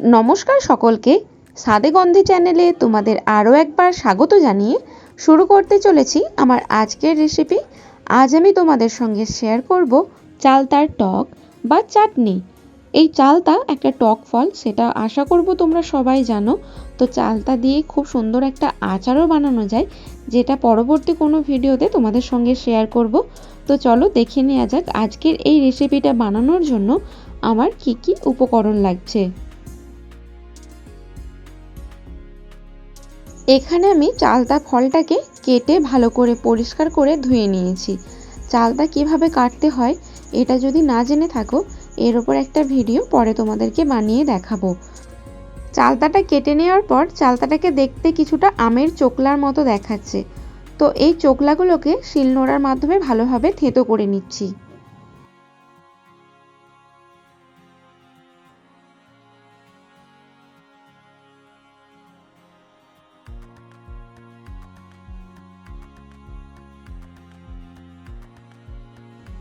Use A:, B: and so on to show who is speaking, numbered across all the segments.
A: নমস্কার সকলকে। সাদে গন্ধে চ্যানেলে তোমাদের আরও একবার স্বাগত জানিয়ে শুরু করতে চলেছি আমার আজকের রেসিপি আজ আমি তোমাদের সঙ্গে শেয়ার করব চালতার টক বা চাটনি। এই চালতা একটা টক ফল, সেটা আশা করব তোমরা সবাই জানো। তো চালতা দিয়ে খুব সুন্দর একটা আচারও বানানো যায়, যেটা পরবর্তী কোনো ভিডিওতে তোমাদের সঙ্গে শেয়ার করব। তো চলো দেখে নেওয়া যাক আজকের এই রেসিপিটা বানানোর জন্য আমার কি কি উপকরণ লাগছে। এখানে আমি চালতা ফলটাকে কেটে ভালো করে পরিষ্কার করে ধুয়ে নিয়েছি। চালতা কীভাবে কাটতে হয়, এটা যদি না জেনে থাকো, এর ওপর একটা ভিডিও পরে তোমাদেরকে বানিয়ে দেখাবো। চালতাটা কেটে নেওয়ার পর চালতাটাকে দেখতে কিছুটা আমের চোকলার মতো দেখাচ্ছে। তো এই চোকলাগুলোকে শিলনোড়ার মাধ্যমে ভালোভাবে থেতো করে নিচ্ছি।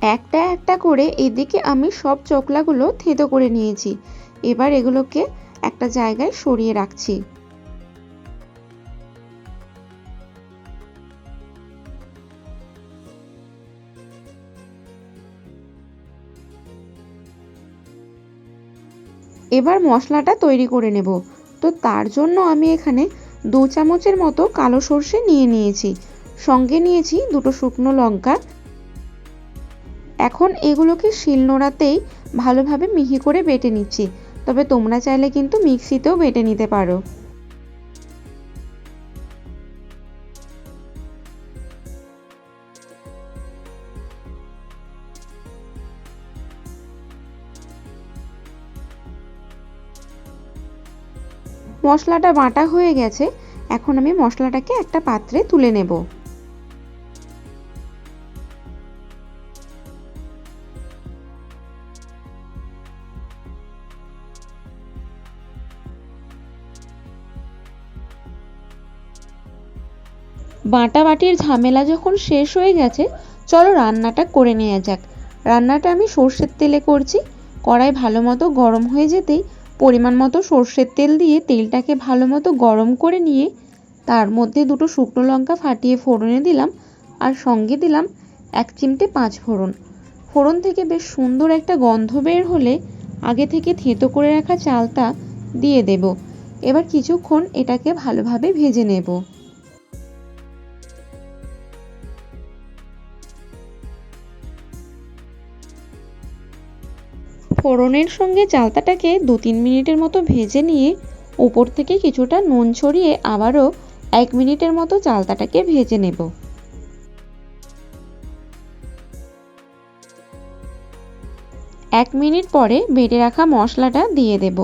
A: একটা একটা করে এদিকে আমি সব চোকলাগুলো থেতো করে নিয়েছি। এবার এগুলোকে একটা জায়গায় সরিয়ে রাখছি। এবার মশলাটা তৈরি করে নেব। তো তার জন্য আমি এখানে দু চামচের মতো কালো সর্ষে নিয়ে নিয়েছি। সঙ্গে নিয়েছি দুটো শুকনো লঙ্কা এখন এগুলোকে শিলনোড়াতেই ভালোভাবে মিহি করে বেটে নিচ্ছি। তবে তোমরা চাইলে কিন্তু মিক্সিতেও বেটে নিতে পারো। মশলাটা বাটা হয়ে গেছে। এখন আমি মশলাটাকে একটা পাত্রে তুলে নেব। বাটা বাটির ঝামেলা যখন শেষ হয়ে গেছে, চলো রান্নাটা করে নেওয়া যাক। রান্নাটা আমি সর্ষের তেলে করছি। কড়াই ভালো মতো গরম হয়ে যেতেই পরিমাণ মতো সর্ষের তেল দিয়ে তেলটাকে ভালো মতো গরম করে নিয়ে তার মধ্যে দুটো শুকনো লঙ্কা ফাটিয়ে ফোড়নে দিলাম আর সঙ্গে দিলাম এক চিমটে পাঁচ ফোড়ন। ফোড়ন থেকে বেশ সুন্দর একটা গন্ধ বের হলে আগে থেকে থেঁতো করে রাখা চালটা দিয়ে দেব। এবার কিছুক্ষণ এটাকে ভালোভাবে ভেজে নেব। ফোড়নের সঙ্গে চালতাটাকে দু তিন মিনিটের মতো ভেজে নিয়ে উপর থেকে কিছুটা নুন ছড়িয়ে আবারও এক মিনিটের মতো চালতাটাকে ভেজে নেব। এক মিনিট পরে বেটে রাখা মশলাটা দিয়ে দেব।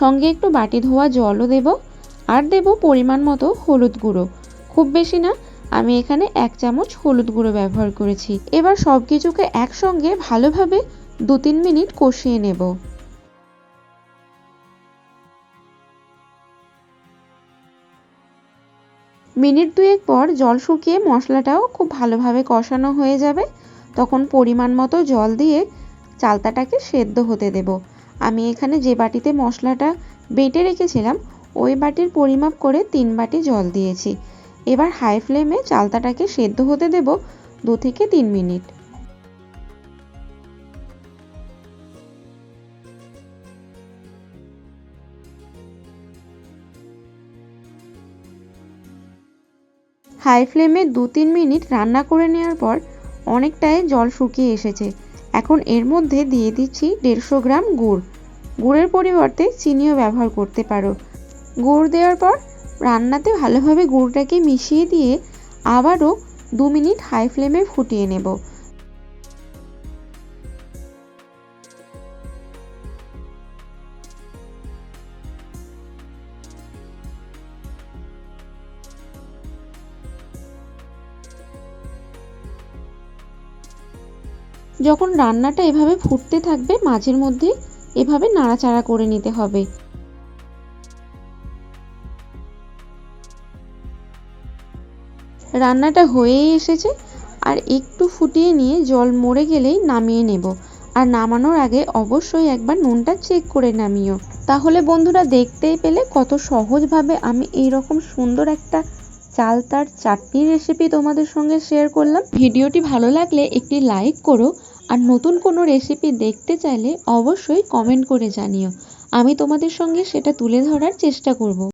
A: সঙ্গে একটু বাটি ধোয়া জলও দেব আর দেব পরিমাণ মতো হলুদ গুঁড়ো। খুব বেশি না, আমি এখানে এক চামচ হলুদ গুঁড়ো ব্যবহার করেছি। এবার সব কিছুকে একসঙ্গে ভালোভাবে দু তিন মিনিট কষিয়ে নেব। মিনিট দুয়েক পর জল শুকিয়ে মশলাটাও খুব ভালোভাবে কষানো হয়ে যাবে। তখন পরিমাণ মতো জল দিয়ে চালতাটাকে সেদ্ধ হতে দেব। আমি এখানে যে বাটিতে মশলাটা বেটে রেখেছিলাম, ওই বাটির পরিমাপ করে তিন বাটি জল দিয়েছি। এবার হাই ফ্লেমে চালতাটাকে সেদ্ধ হতে দেব দু থেকে তিন মিনিট। হাই ফ্লেমে দু তিন মিনিট রান্না করে নেওয়ার পর অনেকটাই জল শুকিয়ে এসেছে। এখন এর মধ্যে দিয়ে দিচ্ছি দেড়শো গ্রাম গুড়। গুড়ের পরিবর্তে চিনিও ব্যবহার করতে পারো। গুড় দেওয়ার পর রান্নাতে ভালোভাবে গুড়টাকে মিশিয়ে দিয়ে আবারও দু মিনিট হাই ফ্লেমে ফুটিয়ে নেব। যখন রান্নাটা এভাবে ফুটতে থাকবে, মাঝের মধ্যে এভাবে নাড়াচাড়া করে নিতে হবে। রান্নাটা হয়েই এসেছে। আর একটু ফুটিয়ে নিয়ে জল মরে গেলেই নামিয়ে নেব। আর নামানোর আগে অবশ্যই একবার নুনটা চেক করে নামিও। তাহলে বন্ধুরা দেখতেই পেলে কত সহজভাবে আমি এই রকম সুন্দর একটা চালতার চাটনির রেসিপি তোমাদের সঙ্গে শেয়ার করলাম। ভিডিওটি ভালো লাগলে একটি লাইক করো, আর নতুন কোনো রেসিপি দেখতে চাইলে অবশ্যই কমেন্ট করে জানিও। আমি তোমাদের সঙ্গে সেটা তুলে ধরার চেষ্টা করব।